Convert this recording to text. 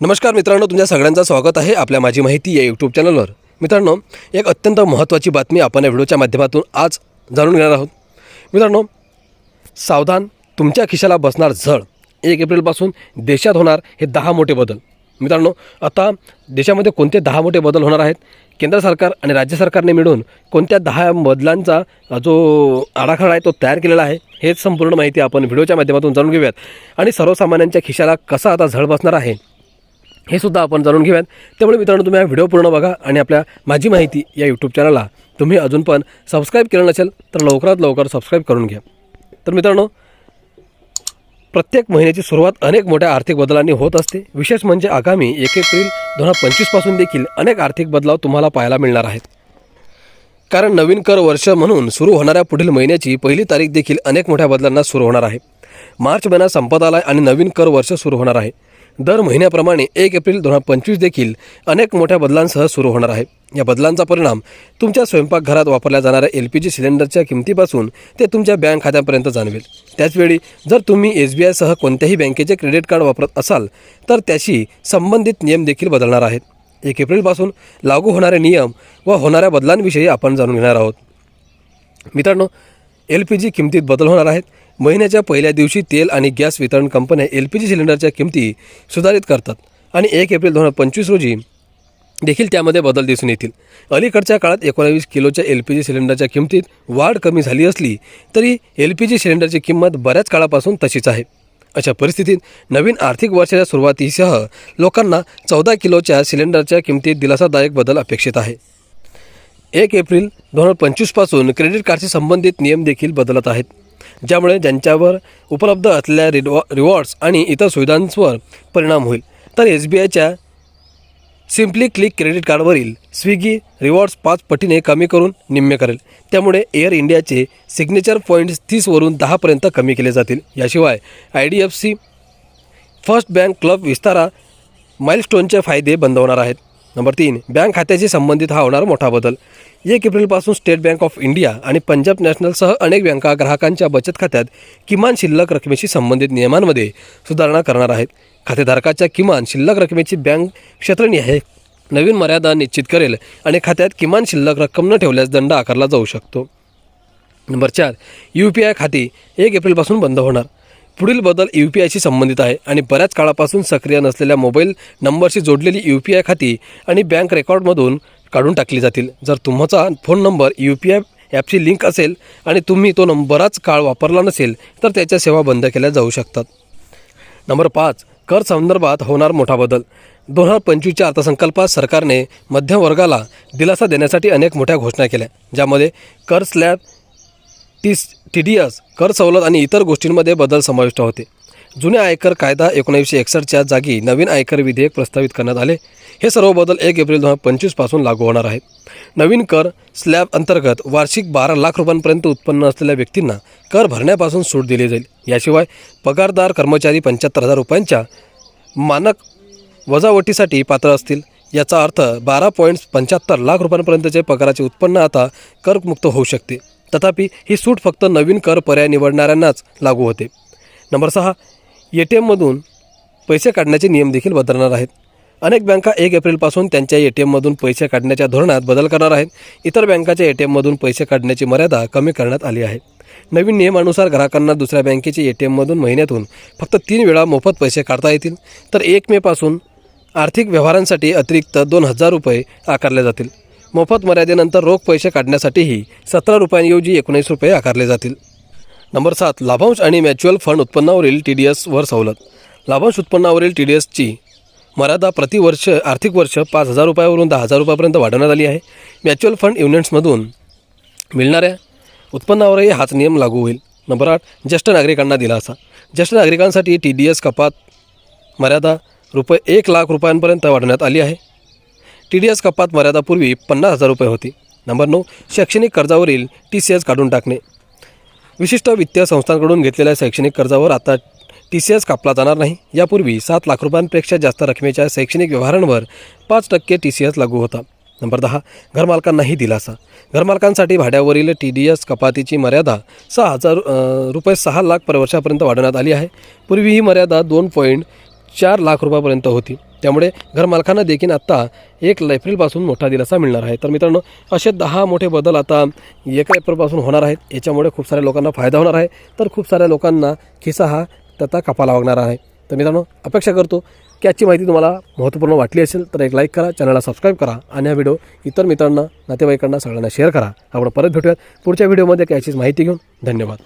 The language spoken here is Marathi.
नमस्कार मित्रांनो तुमच्या सगळ्यांचं स्वागत आहे आपल्या माझी माहिती या यूट्यूब चॅनलवर मित्रांनो एक अत्यंत महत्त्वाची बातमी आपण या व्हिडिओच्या माध्यमातून आज जाणून घेणार आहोत. मित्रांनो सावधान तुमच्या खिशाला बसणार झळ एक एप्रिलपासून देशात होणार हे दहा मोठे बदल. मित्रांनो आता देशामध्ये कोणते दहा मोठे बदल होणार आहेत? केंद्र सरकार आणि राज्य सरकारने मिळून कोणत्या दहा बदलांचा जो आराखडा आहे तो तयार केलेला आहे हेच संपूर्ण माहिती आपण व्हिडिओच्या माध्यमातून जाणून घेऊयात. आणि सर्वसामान्यांच्या खिशाला कसा आता झळ बसणार आहे? हे सुद्धा आपण जाणून घेऊयात. त्यामुळे मित्रांनो तुम्ही हा व्हिडिओ पूर्ण बघा आणि आपल्या माझी माहिती या यूट्यूब चॅनलला तुम्ही अजून पण सबस्क्राईब केलं नसेल तर लवकरात लवकर सबस्क्राईब करून घ्या. तर मित्रांनो प्रत्येक महिन्याची सुरुवात अनेक मोठ्या आर्थिक बदलांनी होत असते. विशेष म्हणजे आगामी एक एप्रिल दोन हजार पंचवीसपासून देखील अनेक आर्थिक बदलाव तुम्हाला पाहायला मिळणार आहेत. कारण नवीन कर वर्ष म्हणून सुरू होणाऱ्या पुढील महिन्याची पहिली तारीख देखील अनेक मोठ्या बदलांना सुरू होणार आहे. मार्च महिना संपत आला आणि नवीन कर वर्ष सुरू होणार आहे. दर महिन्याप्रमाणे एक एप्रिल दोन हजार पंचवीस देखील अनेक मोठ्या बदलांसह सुरू होणार आहे. या बदलांचा परिणाम तुमच्या स्वयंपाकघरात वापरल्या जाणाऱ्या एल पी जी सिलेंडरच्या किमतीपासून ते तुमच्या बँक खात्यापर्यंत जाणवेल. त्याचवेळी जर तुम्ही एस बी आयसह कोणत्याही बँकेचे क्रेडिट कार्ड वापरत असाल तर त्याशी संबंधित नियम देखील बदलणार आहेत. एक एप्रिलपासून लागू होणारे नियम व होणाऱ्या बदलांविषयी आपण जाणून घेणार आहोत. मित्रांनो एल पी जी किमतीत बदल होणार आहेत. महिन्याच्या पहिल्या दिवशी तेल आणि गॅस वितरण कंपन्या एल पी जी सिलेंडरच्या किमती सुधारित करतात आणि एक एप्रिल दोन हजार पंचवीस रोजी देखील त्यामध्ये बदल दिसून येतील. अलीकडच्या काळात एकोणावीस किलोच्या एल पी जी सिलेंडरच्या किमतीत वाढ कमी झाली असली तरी एल पी जी सिलेंडरची किंमत बऱ्याच काळापासून तशीच आहे. अशा परिस्थितीत नवीन आर्थिक वर्षाच्या सुरुवातीसह लोकांना चौदा किलोच्या सिलेंडरच्या किमतीत दिलासादायक बदल अपेक्षित आहे. एक एप्रिल दोन हजार पंचवीसपासून क्रेडिट कार्डशी संबंधित नियम देखील बदलत आहेत. ज्यामुळे ज्यांच्यावर उपलब्ध असलेल्या रिवॉ रिवॉर्ड्स आणि इतर सुविधांवर परिणाम होईल. तर एस बी आयच्या सिम्पली क्लिक क्रेडिट कार्डवरील स्विगी रिवॉर्ड्स पाच पटीने कमी करून निम्मे करेल. त्यामुळे एअर इंडियाचे सिग्नेचर पॉईंट्स तीसवरून दहापर्यंत कमी केले जातील. याशिवाय I D F C first bank club Vistara माइलस्टोनचे फायदे बंद होणार आहेत. नंबर तीन बँक खात्याशी संबंधित हा होणार मोठा बदल. एक एप्रिलपासून स्टेट बँक ऑफ इंडिया आणि पंजाब नॅशनलसह अनेक बँका ग्राहकांच्या बचत खात्यात किमान शिल्लक रकमेशी संबंधित नियमांमध्ये सुधारणा करणार आहेत. खातेधारकाच्या किमान शिल्लक रकमेची बँक क्षेत्रनिहाय नवीन मर्यादा निश्चित करेल आणि खात्यात किमान शिल्लक रक्कम न ठेवल्यास दंड आकारला जाऊ शकतो. नंबर चार यू पी आय खाती एक एप्रिलपासून बंद होणार. पुढील बदल यू पी आयशी संबंधित आहे आणि बऱ्याच काळापासून सक्रिय नसलेल्या मोबाईल नंबरशी जोडलेली यू पी आय खाती आणि बँक रेकॉर्डमधून काढून टाकली जातील. जर तुमचा phone number U P I ॲपशी लिंक असेल आणि तुम्ही तो बराच काळ वापरला नसेल तर त्याच्या सेवा बंद केल्या जाऊ शकतात. नंबर पाच कर संदर्भात होणार मोठा बदल. दोन हजार पंचवीसच्या अर्थसंकल्पात सरकारने मध्यम वर्गाला दिलासा देण्यासाठी अनेक मोठ्या घोषणा केल्या ज्यामध्ये कर slab T T D S कर सवलत आणि इतर गोष्टींमध्ये बदल समाविष्ट होते. जुन्या आयकर कायदा एकोणीसशे एकसष्टच्या जागी नवीन आयकर विधेयक प्रस्तावित करण्यात आले. हे सर्व बदल एक एप्रिल दोन हजार पंचवीसपासून लागू होणार आहेत. नवीन कर स्लॅब अंतर्गत वार्षिक बारा लाख रुपयांपर्यंत उत्पन्न असलेल्या व्यक्तींना कर भरण्यापासून सूट दिली जाईल. याशिवाय पगारदार कर्मचारी पंच्याहत्तर हजार रुपयांच्या मानक वजावटीसाठी पात्र असतील. याचा अर्थ बारा पॉईंट्स पंच्याहत्तर लाख रुपयांपर्यंतचे पगाराचे उत्पन्न आता करमुक्त होऊ शकते. तथापि ही सूट फक्त नवीन कर पर्याय निवडणाऱ्यांनाच लागू होते. नंबर सहा ए टी एममधून पैसे काढण्याचे नियम देखील बदलणार आहेत. अनेक बँका एक एप्रिलपासून त्यांच्या ए टी एममधून पैसे काढण्याच्या धोरणात बदल करणार आहेत. इतर बँकाच्या ए टी एममधून पैसे काढण्याची मर्यादा कमी करण्यात आली आहे. नवीन नियमानुसार ग्राहकांना दुसऱ्या बँकेचे ए टी एममधून महिन्यातून फक्त तीन वेळा मोफत पैसे काढता येतील. तर एक मेपासून आर्थिक व्यवहारांसाठी अतिरिक्त दोन हजार रुपये आकारले जातील. मोफत मर्यादेनंतर रोख पैसे काढण्यासाठीही सतरा रुपयांऐवजी एकोणीस रुपये आकारले जातील. नंबर सात लाभांश आणि म्युच्युअल फंड उत्पन्नावरील टी डी एसवर सवलत. लाभांश उत्पन्नावरील टी डी एसची मर्यादा प्रतिवर्ष आर्थिक वर्ष पाच हजार रुपयावरून दहा हजार रुपयापर्यंत वाढवण्यात आली आहे. म्युच्युअल फंड युनिट्समधून मिळणाऱ्या उत्पन्नावरही हाच नियम लागू होईल. नंबर आठ ज्येष्ठ नागरिकांना दिलासा. ज्येष्ठ नागरिकांसाठी टी डी एस कपात मर्यादा रुपये एक लाख रुपयांपर्यंत वाढवण्यात आली आहे. टी डी एस कपात मर्यादापूर्वी पन्नास हजार रुपये होती. नंबर नऊ शैक्षणिक कर्जावरील टी सी एस काढून टाकणे. विशिष्ट वित्तीय संस्थांकडून घेतलेल्या शैक्षणिक कर्जावर आता टी सी एस कापला जाणार नाही. यापूर्वी सात लाख रुपयांपेक्षा जास्त रकमेच्या शैक्षणिक व्यवहारांवर पाच टक्के टी सी एस लागू होता. नंबर दहा घरमालकांनाही दिलासा. घरमालकांसाठी भाड्यावरील टी डी एस कपातीची मर्यादा सहा हजार रुपये सहा लाख पर वर्षापर्यंत वाढवण्यात आली आहे. पूर्वी ही मर्यादा दोन पॉईंट चार लाख रुपयापर्यंत होती. त्यामुळे घरमालकांना देखील आत्ता एक एप्रिलपासून मोठा दिलासा मिळणार आहे. तर मित्रांनो असे दहा मोठे बदल आता एक एप्रिलपासून होणार आहेत. याच्यामुळे खूप साऱ्या लोकांना फायदा होणार आहे. तर खूप साऱ्या लोकांना खिसा हा त्याचा कपाला लागणार आहे. तर मित्रांनो अपेक्षा करतो की आजची माहिती तुम्हाला महत्त्वपूर्ण वाटली असेल तर एक लाईक करा चॅनलला सबस्क्राईब करा आणि हा व्हिडिओ इतर मित्रांना नातेवाईकांना सगळ्यांना शेअर करा. आपण परत भेटूयात पुढच्या व्हिडिओमध्ये काय याचीच माहिती घेऊन. धन्यवाद.